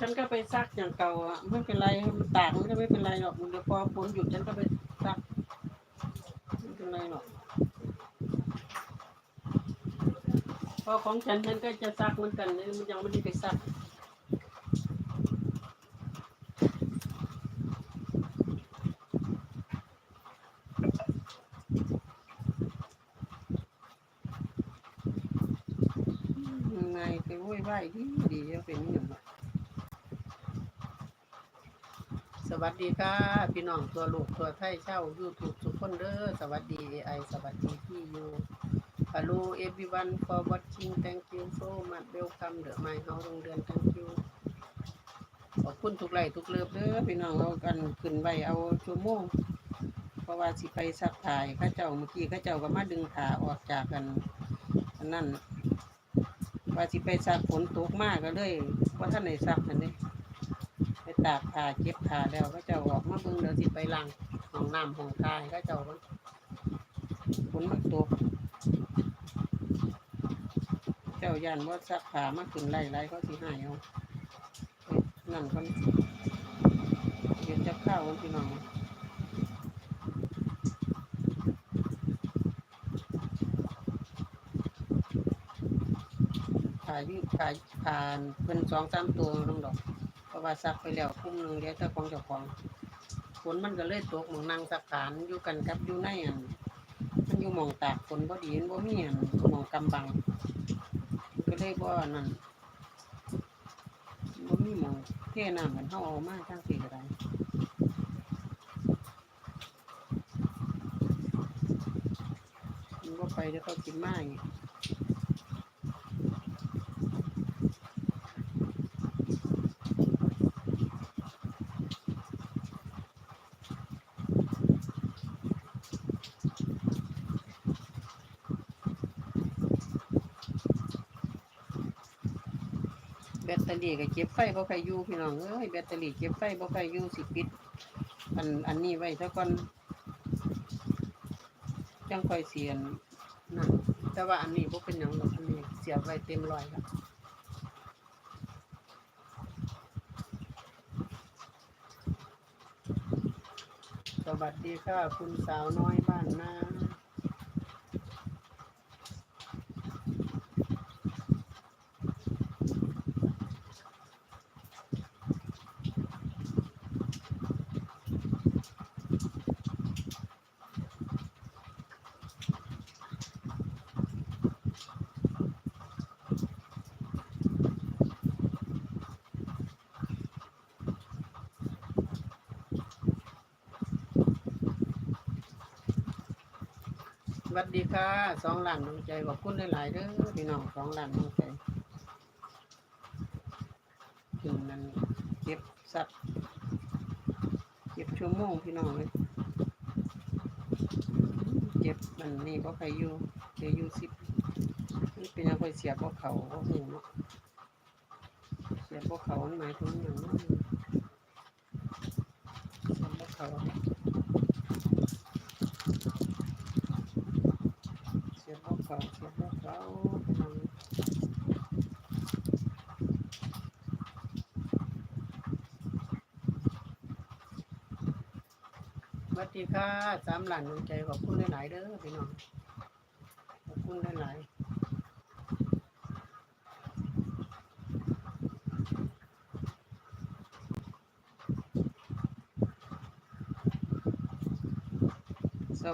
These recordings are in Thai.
ฉันก็ไปซักอย่างเก่าอะไม่เป็นไรมันตากมันก็ไม่เป็นไรหรอกเดี๋ยวพอฝนหยุดฉันก็ไปซักไม่เป็นไรหรอกพอของฉันฉันก็จะซักเหมือนกันเนี่ยมันยังไม่ได้ไปซักยังไงไปว้ไหวดีดีเอาเป็นอย่างไร สวัสดีค่ะ พี่น้องตัวลูกตัวไทยเช่า YouTube ทุกคนเด้อสวัสดี AI สวัสดีพี่ยู Hello everyone for watching thank you so much welcome เด้อ my house โรงเรียน thank you ขอบคุณทุกไลค์ทุกเลิฟเด้อพี่น้องเอากันขึ้นไว้เอาชั่วโมงเพราะว่าสิไปซักถ่ายข้าเจ้าเมื่อกี้ข้าเจ้าก็มาดึงขาออกจากกันนั่นว่าสิไปซักฝนตกมากก็เลยว่าท่านไหนซักนั่นนี่ไป ตากผ้าเก็บผ้าแล้วก็จ้าออกมาเบิ่งเดี๋ยวสิไปล้างห้องน้ำห้องทายก็จ้ามันฝนมันตกเจ้ายันว่าซักผ้ามาขึ้นไล่ไล่เขาสิหายเอานั่นคนเดี๋ยวจะเข้าวันพี่น้องขายขายผ่านเป็นสองสามตัวน้องดอก เพราะว่าซักไปแล้วคุ้มหนึ่งเดี๋ยวเจ้าของเจ้าของฝนมันก็เลยตกหมองนางสักขานอยู่กันกับอยู่ในอันมันอยู่หมองตากฝนบ่ดีมันบ่มีอันหมองกำบังมันก็เลยบ่อันนั่นบ่มีหมองเทน้ำมันเฮาเอามาทางสี่ก็ได้มันบ่ไปเดี๋ยวเขากินมาอีก แบตเตอรี่ก็เก็บไฟบ่ใครอยู่พี่น้องเอ้ยแบตเตอรี่เก็บไฟบ่ใครอยู่สิปิด อันอันนี้ไว้ซะก่อนจังค่อยเสียนนั่นแต่ว่าอันนี้บ่เป็นหยังหรอกอันนี้เสียบไว้เต็มร้อยแล้วสวัสดีค่ะ คุณสาวน้อยบ้านนา วัสดีค่ะสองหล้านดวงใจขอบคุณหลายๆเด้อพี่น้องสองหล้านดวงใจถึงนั้นเก็บสัตว์เก็บชั่วโมงพี่น้องเลยเก็บมันนี่ก็ใครอยู่เดี๋ยวอยู่สิบเป็นยังไงเสียบพวกเขาพวกหูเนาะเสียบพวกเขาหมายถึงอย่างนั้นเสียบพวกเขา เสียบพวกเขา เสียบพวกเขาอืมสวัสดีค่ะสามหลันดวงใจขอบคุณหลายๆเด้อพี่น้องขอบคุณหลาย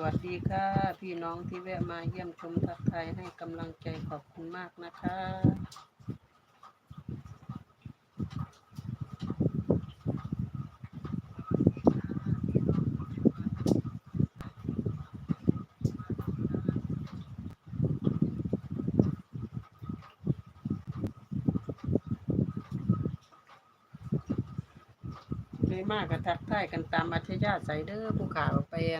วัสดีค่ะ พี่น้องที่แวะมาเยี่ยมชมทักทายให้กำลังใจขอบคุณมากนะคะเลยมากกับทักทายกันตามอัธยาศัยเด้อผู้ข่าวไปอั่น